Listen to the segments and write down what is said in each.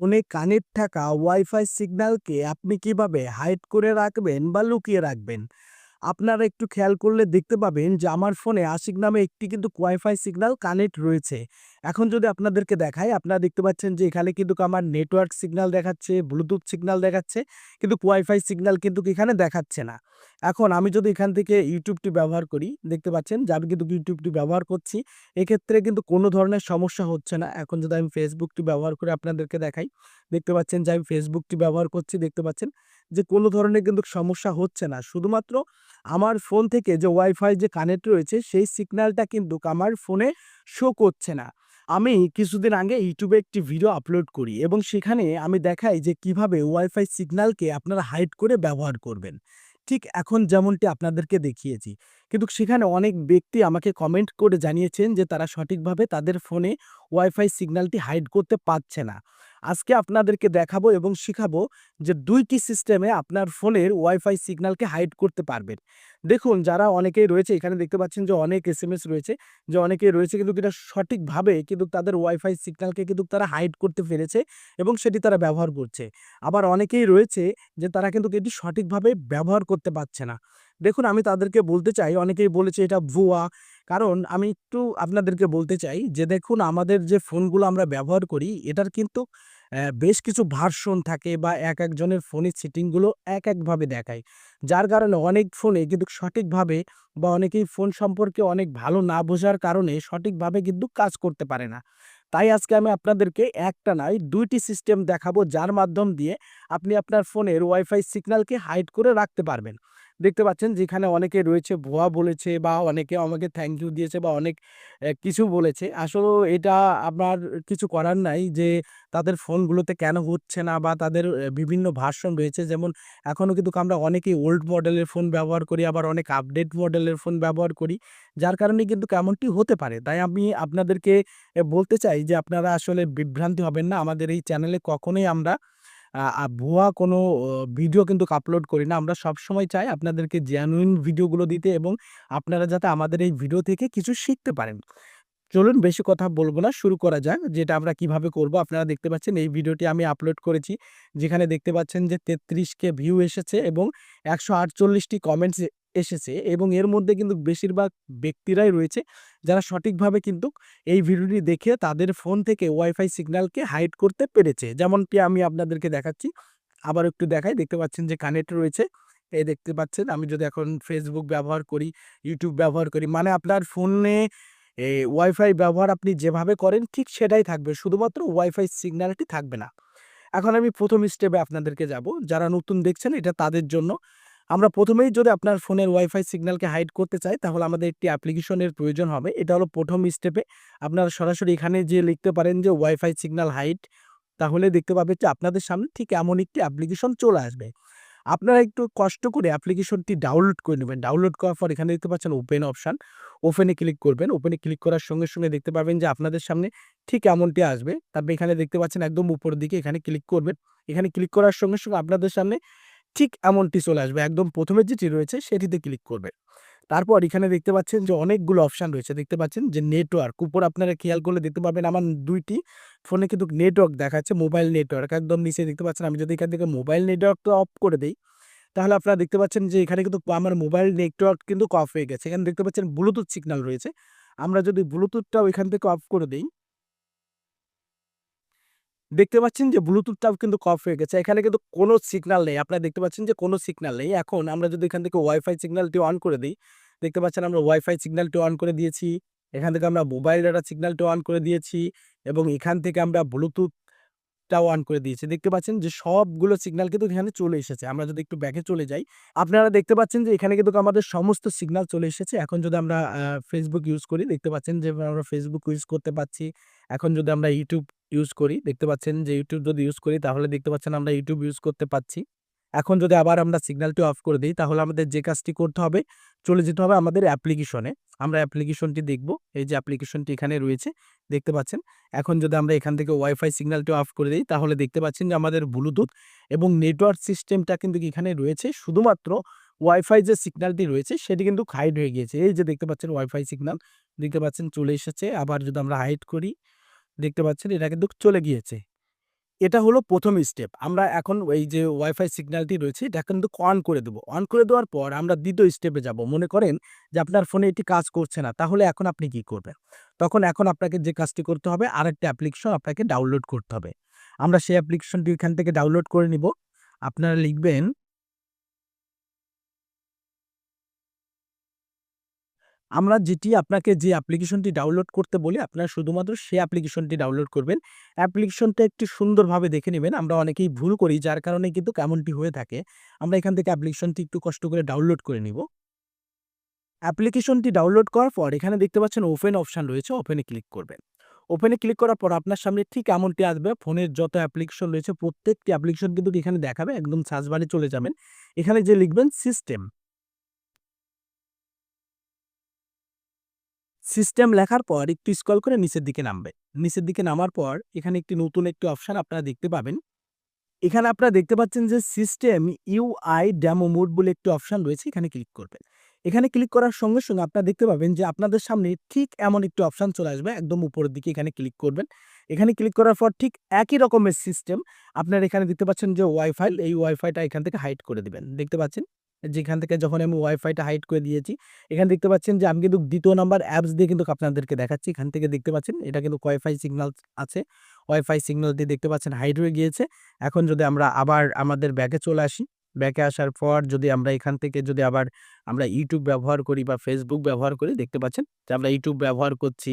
ফোনে কানেক্ট থাকা ওয়াইফাই সিগন্যালকে আপনি কীভাবে হাইড করে রাখবেন বা লুকিয়ে রাখবেন? আপনারা একটু খেয়াল করলে দেখতে পাবেন যে, আমার ফোনে আশিক নামে একটি কিন্তু ওয়াইফাই সিগন্যাল কানেক্ট রয়েছে। এখন যদি আপনাদেরকে দেখাই, আপনারা দেখতে পাচ্ছেন যে, এখানে কিন্তু আমার নেটওয়ার্ক সিগন্যাল দেখাচ্ছে ব্লুটুথ সিগন্যাল দেখাচ্ছে, কিন্তু ওয়াইফাই সিগন্যাল কিন্তু এখানে দেখাচ্ছে না। এখন আমি যদি এখান থেকে ইউটিউবটি ব্যবহার করি, দেখতে পাচ্ছেন যে, আমি কিন্তু ইউটিউবটি ব্যবহার করছি। এক্ষেত্রে কিন্তু কোনো ধরনের সমস্যা হচ্ছে না। এখন যদি আমি ফেসবুকটি ব্যবহার করে আপনাদেরকে দেখাই, দেখতে পাচ্ছেন যে, আমি ফেসবুকটি ব্যবহার করছি, দেখতে পাচ্ছেন যে কোনো ধরনের কিন্তু সমস্যা হচ্ছে না। শুধুমাত্র আমার ফোন থেকে যে ওয়াইফাই যে কানেক্ট রয়েছে, সেই সিগন্যালটা কিন্তু আমার ফোনে শো করছে না। আমি কিছুদিন আগে ইউটিউবে একটি ভিডিও আপলোড করি এবং সেখানে আমি দেখাই যে কীভাবে ওয়াইফাই সিগন্যালকে আপনারা হাইড করে ব্যবহার করবেন। ঠিক এখন যেমনটি আপনাদেরকে দেখিয়েছি। কিন্তু সেখানে অনেক ব্যক্তি আমাকে কমেন্ট করে জানিয়েছেন যে তারা সঠিকভাবে তাদের ফোনে ওয়াইফাই সিগন্যালটি হাইড করতে পারছে না। আজকে আপনাদেরকে দেখাবো এবং শিখাবো যে দুইটি সিস্টেমে আপনার ফোনের ওয়াইফাই সিগন্যালকে হাইড করতে পারবেন। দেখুন, যারা অনেকেই রয়েছে, এখানে দেখতে পাচ্ছেন যে অনেক এস এম এস রয়েছে, যে অনেকেই রয়েছে কিন্তু এটা সঠিকভাবে কিন্তু তাদের ওয়াইফাই সিগন্যালকে কিন্তু তারা হাইড করতে পেরেছে এবং সেটি তারা ব্যবহার করছে। আবার অনেকেই রয়েছে যে তারা কিন্তু এটি সঠিকভাবে ব্যবহার করতে পারছে না। দেখুন, আমি তাদেরকে বলতে চাই, অনেকেই বলেছে এটা ভুয়া। কারণ আমি একটু আপনাদেরকে বলতে চাই যে দেখুন, আমাদের যে ফোনগুলো আমরা ব্যবহার করি, এটার কিন্তু বেশ কিছু ভার্সন থাকে বা এক একজনের ফোনের সেটিংগুলো এক একভাবে দেখায়। যার কারণে অনেক ফোনে কিন্তু সঠিকভাবে বা অনেকেই ফোন সম্পর্কে অনেক ভালো না বোঝার কারণে সঠিকভাবে কিন্তু কাজ করতে পারে না। তাই আজকে আমি আপনাদেরকে একটা নয়, দুইটি সিস্টেম দেখাবো যার মাধ্যম দিয়ে আপনি আপনার ফোনের ওয়াইফাই সিগন্যালকে হাইড করে রাখতে পারবেন। দেখতে পাচ্ছেন যেখানে অনেকে রয়েছে, ভুয়া বলেছে বা অনেকে আমাকে থ্যাংক ইউ দিয়েছে বা অনেক কিছু বলেছে। আসলে এটা আপনার কিছু করার নাই যে তাদের ফোনগুলোতে কেন হচ্ছে না বা তাদের বিভিন্ন ভার্সন রয়েছে। যেমন এখনও কিন্তু আমরা অনেকেই ওল্ড মডেলের ফোন ব্যবহার করি, আবার অনেক আপডেট মডেলের ফোন ব্যবহার করি। যার কারণে কিন্তু কেমনটি হতে পারে? তাই আমি আপনাদেরকে বলতে চাই যে আপনারা আসলে বিভ্রান্তি হবেন না। আমাদের এই চ্যানেলে কখনোই আমরা ভুয়া কোনো ভিডিও কিন্তু আপলোড করি না। আমরা সব সময় চাই আপনাদেরকে জেনুইন ভিডিওগুলো দিতে এবং আপনারা যাতে আমাদের এই ভিডিও থেকে কিছু শিখতে পারেন। চলুন বেশি কথা বলব না, শুরু করা যাক। যেটা আমরা কীভাবে করব আপনারা দেখতে পাচ্ছেন এই ভিডিওটি আমি আপলোড করেছি। যেখানে দেখতে পাচ্ছেন যে 33 কে ভিউ এসেছে এবং একশো আটচল্লিশটি কমেন্টস এসেছে এবং এর মধ্যে কিন্তু বেশিরভাগ ব্যক্তিরাই রয়েছে যারা সঠিকভাবে কিন্তু এই ভিডিওটি দেখে তাদের ফোন থেকে ওয়াইফাই সিগন্যালকে হাইড করতে পেরেছে। যেমনটি আমি আপনাদেরকে দেখাচ্ছি। আবার একটু দেখাই দেখতে পাচ্ছেন যে কানেক্ট রয়েছে। এই দেখতে পাচ্ছেন আমি যদি এখন ফেসবুক ব্যবহার করি, ইউটিউব ব্যবহার করি মানে আপনার ফোনে এ ওয়াইফাই ব্যবহার আপনি যেভাবে করেন ঠিক সেটাই থাকবে। শুধুমাত্র ওয়াইফাই সিগন্যালটি থাকবে না। এখন আমি প্রথম স্টেপে আপনাদেরকে যাব। যারা নতুন দেখছেন এটা তাদের জন্য। আমরা প্রথমেই যদি আপনার ফোনের ওয়াইফাই সিগন্যালকে হাইড করতে চাই তাহলে আমাদের একটি অ্যাপ্লিকেশনের প্রয়োজন হবে। এটা হলো প্রথম স্টেপে আপনারা সরাসরি এখানে যেয়ে লিখতে পারেন যে ওয়াইফাই সিগন্যাল হাইড। তাহলে দেখতে পাবেন যে আপনাদের সামনে ঠিক এমন একটি অ্যাপ্লিকেশন চলে আসবে। আপনারা একটু কষ্ট করে অ্যাপ্লিকেশনটি ডাউনলোড করে নেবেন। ডাউনলোড করার পর এখানে দেখতে পাচ্ছেন ওপেন অপশন। ওপেনে ক্লিক করবেন। ওপেনে ক্লিক করার সঙ্গে, সঙ্গে দেখতে পাবেন যে আপনাদের সামনে ঠিক এমনটি আসবে। তারপর এখানে দেখতে পাচ্ছেন একদম উপরের দিকে এখানে ক্লিক করবেন। এখানে ক্লিক করার সঙ্গে, সঙ্গে আপনাদের সামনে ঠিক এমনটি চলে আসবে। একদম ১ম এ যেটি রয়েছে সেটিতে ক্লিক করবে তারপর এখানে দেখতে পাচ্ছেন যে অনেকগুলো অপশন রয়েছে। দেখতে পাচ্ছেন যে নেটওয়ার্ক উপর আপনারা খেয়াল করলে দেখতে পাবেন আমার দুইটি ফোনে কিন্তু নেটওয়ার্ক দেখাচ্ছে মোবাইল নেটওয়ার্ক। একদম নিচে দেখতে পাচ্ছেন আমি যদি এখান থেকে মোবাইল নেটওয়ার্কটা অফ করে দিই, তাহলে আপনারা দেখতে পাচ্ছেন যে এখানে কিন্তু আমার মোবাইল নেটওয়ার্ক কিন্তু অফ হয়ে গেছে। এখানে দেখতে পাচ্ছেন ব্লুটুথ সিগন্যাল রয়েছে। আমরা যদি ব্লুটুথটাও এখান থেকে অফ করে দেই দেখতে পাচ্ছেন যে ব্লুটুথটাও কিন্তু কফ হয়ে গেছে। এখানে কিন্তু কোনো সিগন্যাল নেই। আপনারা দেখতে পাচ্ছেন যে কোনো সিগন্যাল নেই। এখন আমরা যদি এখান থেকে ওয়াইফাই সিগন্যালটি অন করে দিই দেখতে পাচ্ছেন আমরা ওয়াইফাই সিগন্যালটি অন করে দিয়েছি। এখান থেকে আমরা মোবাইল ডাটা সিগন্যালটি অন করে দিয়েছি এবং এখান থেকে আমরা ব্লুটুথটাও অন করে দিয়েছি। দেখতে পাচ্ছেন যে সবগুলো সিগন্যাল কিন্তু এখানে চলে এসেছে। আমরা যদি একটু ব্যাকে চলে যাই, আপনারা দেখতে পাচ্ছেন যে এখানে কিন্তু আমাদের সমস্ত সিগন্যাল চলে এসেছে। এখন যদি আমরা ফেসবুক ইউজ করি দেখতে পাচ্ছেন যে আমরা ফেসবুক ইউজ করতে পারছি। এখন যদি আমরা YouTube ইউজ করি দেখতে পাচ্ছেন যে ইউটিউব যদি ইউজ করি, তাহলে দেখতে পাচ্ছেন আমরা ইউটিউব ইউজ করতে পারছি। এখন যদি আবার আমরা সিগন্যালটি অফ করে দিই, তাহলে আমাদের যে কাজটি করতে হবে, চলে যেতে হবে আমাদের অ্যাপ্লিকেশনে। আমরা অ্যাপ্লিকেশনটি দেখব। এই যে অ্যাপ্লিকেশনটি এখানে রয়েছে, দেখতে পাচ্ছেন। এখন যদি আমরা এখান থেকে ওয়াইফাই সিগন্যালটি অফ করে দিই, তাহলে দেখতে পাচ্ছেন যে আমাদের ব্লুটুথ এবং নেটওয়ার্ক সিস্টেমটা কিন্তু এখানে রয়েছে। শুধুমাত্র ওয়াইফাই যে সিগন্যালটি রয়েছে, সেটি কিন্তু হাইড হয়ে গিয়েছে। এই যে দেখতে পাচ্ছেন ওয়াইফাই সিগন্যাল দেখতে পাচ্ছেন চলে এসেছে। আবার যদি আমরা হাইড করি দেখতে পাচ্ছেন, এটা কিন্তু চলে গিয়েছে। এটা হলো প্রথম স্টেপ আমরা এখন এই যে ওয়াইফাই সিগন্যালটি রয়েছে, এটা কিন্তু অন করে দেবো। অন করে দেওয়ার পর আমরা দ্বিতীয় স্টেপে যাব। মনে করেন যে আপনার ফোনে এটি কাজ করছে না, তাহলে এখন আপনি কি করবেন? তখন এখন আপনাকে যে কাজটি করতে হবে আর আরেকটা অ্যাপ্লিকেশন আপনাকে ডাউনলোড করতে হবে। আমরা সেই অ্যাপ্লিকেশনটি এখান থেকে ডাউনলোড করে নিব। আপনারা লিখবেন আমরা যেটি আপনাকে যে অ্যাপ্লিকেশনটি ডাউনলোড করতে বলি, আপনারা শুধুমাত্র সেই অ্যাপ্লিকেশনটি ডাউনলোড করবেন। অ্যাপ্লিকেশনটা একটু সুন্দরভাবে দেখে নেবেন। আমরা অনেকেই ভুল করি, যার কারণে কিন্তু কেমনটি হয়ে থাকে। আমরা এখান থেকে অ্যাপ্লিকেশনটি একটু কষ্ট করে ডাউনলোড করে নিব। অ্যাপ্লিকেশনটি ডাউনলোড করার পর এখানে দেখতে পাচ্ছেন ওপেন অপশান রয়েছে ওপেনে ক্লিক করবেন। ওপেনে ক্লিক করার পর আপনার সামনে ঠিক এমনটি আসবে, ফোনের যত অ্যাপ্লিকেশন রয়েছে, প্রত্যেকটি অ্যাপ্লিকেশন কিন্তু এখানে দেখাবে, একদম সার্চ চলে যাবেন। এখানে যে লিখবেন সিস্টেম সিস্টেম লেখার পর একটু স্ক্রল করে নিচের দিকে নামবে। নিচের দিকে নামার পর এখানে একটি নতুন একটি অপশান আপনারা দেখতে পাবেন। এখানে আপনারা দেখতে পাচ্ছেন যে সিস্টেম ইউআই ড্যামো মোড বলে একটি অপশান রয়েছে, এখানে ক্লিক করবেন। এখানে ক্লিক করার সঙ্গে সঙ্গে আপনারা দেখতে পাবেন যে আপনাদের সামনে ঠিক এমন একটি অপশান চলে আসবে, একদম উপরের দিকে এখানে ক্লিক করবেন। এখানে ক্লিক করার পর ঠিক একই রকমের সিস্টেম আপনারা এখানে দেখতে পাচ্ছেন যে ওয়াইফাই এই ওয়াইফাইটা এখান থেকে হাইড করে দেবেন। দেখতে পাচ্ছেন? যেখান থেকে যখন আমি ওয়াইফাইটা হাইড করে দিয়েছি, এখানে দেখতে পাচ্ছেন যে আমি কিন্তু দ্বিতীয় নাম্বার অ্যাপস দিয়ে কিন্তু আপনাদেরকে দেখাচ্ছি। এখান থেকে দেখতে পাচ্ছেন, এটা কিন্তু ওয়াইফাই সিগন্যাল আছে। ওয়াইফাই সিগন্যাল দিয়ে দেখতে পাচ্ছেন হাইড হয়ে গিয়েছে। এখন যদি আমরা আবার আমাদের ব্যাকে চলে আসি ব্যাকে আসার পর যদি আমরা এখান থেকে যদি আবার আমরা ইউটিউব ব্যবহার করি বা ফেসবুক ব্যবহার করি, দেখতে পাচ্ছেন যে আমরা ইউটিউব ব্যবহার করছি,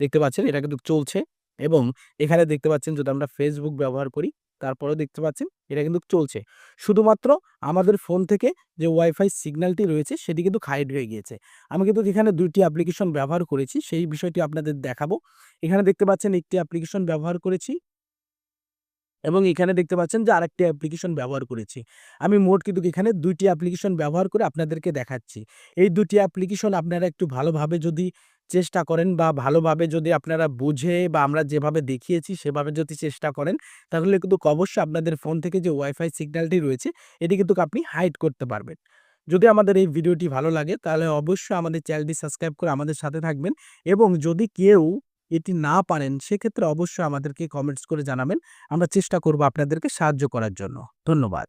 দেখতে পাচ্ছেন এটা কিন্তু চলছে। এবং এখানে দেখতে পাচ্ছেন যদি আমরা ফেসবুক ব্যবহার করি তারপরেও দেখতে পাচ্ছেন এটা কিন্তু চলছে। শুধুমাত্র আমাদের ফোন থেকে যে ওয়াইফাই সিগন্যালটি রয়েছে সেটি কিন্তু হাইড হয়ে গিয়েছে। আমি কিন্তু এখানে দুইটি অ্যাপ্লিকেশন ব্যবহার করেছি, সেই বিষয়টি আপনাদের দেখাবো। এখানে দেখতে পাচ্ছেন একটি অ্যাপ্লিকেশন ব্যবহার করেছি এবং এখানে দেখতে পাচ্ছেন যে আরেকটি অ্যাপ্লিকেশন ব্যবহার করেছি। আমি মোট কিন্তু এখানে দুইটি অ্যাপ্লিকেশন ব্যবহার করে আপনাদেরকে দেখাচ্ছি। এই দুটি অ্যাপ্লিকেশন আপনারা একটু ভালোভাবে যদি চেষ্টা করেন বা ভালোভাবে যদি আপনারা বুঝে বা আমরা যেভাবে দেখিয়েছি সেভাবে যদি চেষ্টা করেন, তাহলে কিন্তু অবশ্যই আপনাদের ফোন থেকে যে ওয়াইফাই সিগন্যালটি রয়েছে, এটি কিন্তু আপনি হাইড করতে পারবেন। যদি আমাদের এই ভিডিওটি ভালো লাগে, তাহলে অবশ্যই আমাদের চ্যানেলটি সাবস্ক্রাইব করে আমাদের সাথে থাকবেন এবং যদি কেউ এটি না পারেন, সেক্ষেত্রে অবশ্যই আমাদেরকে কমেন্টস করে জানাবেন। আমরা চেষ্টা করব আপনাদেরকে সাহায্য করার জন্য। ধন্যবাদ।